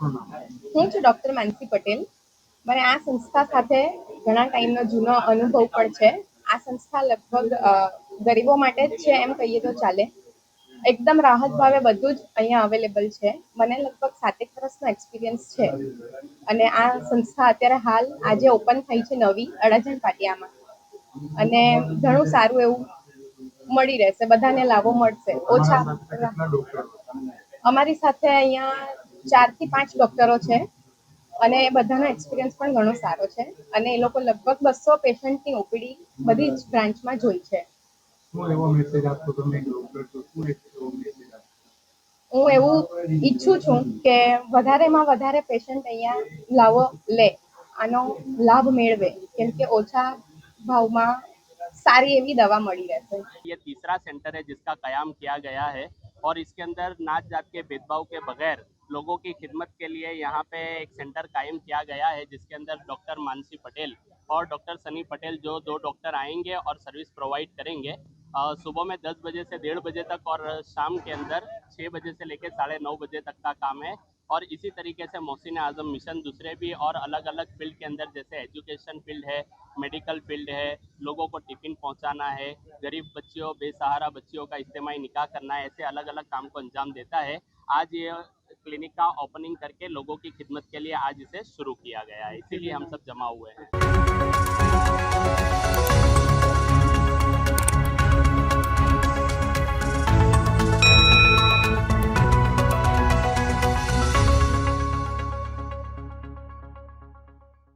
હું છું ડૉક્ટર માનસી પટેલ. મને આ સંસ્થા સાથે ઘણા ટાઈમનો જૂનો અનુભવ પણ છે. આ સંસ્થા લગભગ ગરીબો માટે જ છે એમ કહીએ તો ચાલે. એકદમ રાહત ભાવે બધું જ અહીંયા અવેલેબલ છે. મને લગભગ સાતેક વર્ષનો એક્સપિરિયન્સ છે. અને આ સંસ્થા અત્યારે હાલ આજે ઓપન થઈ છે નવી અડાજણ પાટિયામાં. અને ઘણું સારું એવું મળી રહેશે. બધાને લાભો મળશે. ઓછા અમારી સાથે અહીંયા ચારથી પાંચ ડોક્ટરો છે અને એ બધાનો એક્સપિરિયન્સ પણ ઘણો સારો છે અને એ લોકો લગભગ બસો પેશન્ટની ઓપીડી બધી જ બ્રાન્ચમાં જોઈ છે શું એવો મેસેજ આપશો તમે એક ડોક્ટર છો શું એક એવો મેસેજ આપશો હું એવું ઈચ્છું છું કે વધારેમાં વધારે પેશન્ટ અહીંયા લાવો લે આનો લાભ મેળવે કેમ કે ઓછા ભાવમાં સારી એવી દવા મળી રહેશે ये तीसरा सेंटर है जिसका कयाम किया गया है और इसके अंदर नाच जात के भेदभाव के बगैर लोगों की खिदमत के लिए यहाँ पे एक सेंटर कायम किया गया है, जिसके अंदर डॉक्टर मानसी पटेल और डॉक्टर सनी पटेल जो दो डॉक्टर आएँगे और सर्विस प्रोवाइड करेंगे। सुबह में 10 बजे से डेढ़ बजे तक और शाम के अंदर छः बजे से लेकर साढ़े नौ बजे तक का काम है। और इसी तरीके से मोहसिन आज़म मिशन दूसरे भी और अलग अलग फ़ील्ड के अंदर, जैसे एजुकेशन फ़ील्ड है, मेडिकल फ़ील्ड है, लोगों को टिफ़िन पहुंचाना है, गरीब बच्चियों, बेसहारा बच्चियों का इज्तमाही निकाह करना है, ऐसे अलग अलग काम को अंजाम देता है। आज ये क्लिनिक का ओपनिंग करके लोगों की खिदमत के लिए आज इसे शुरू किया गया है इसीलिए हम सब जमा हुए हैं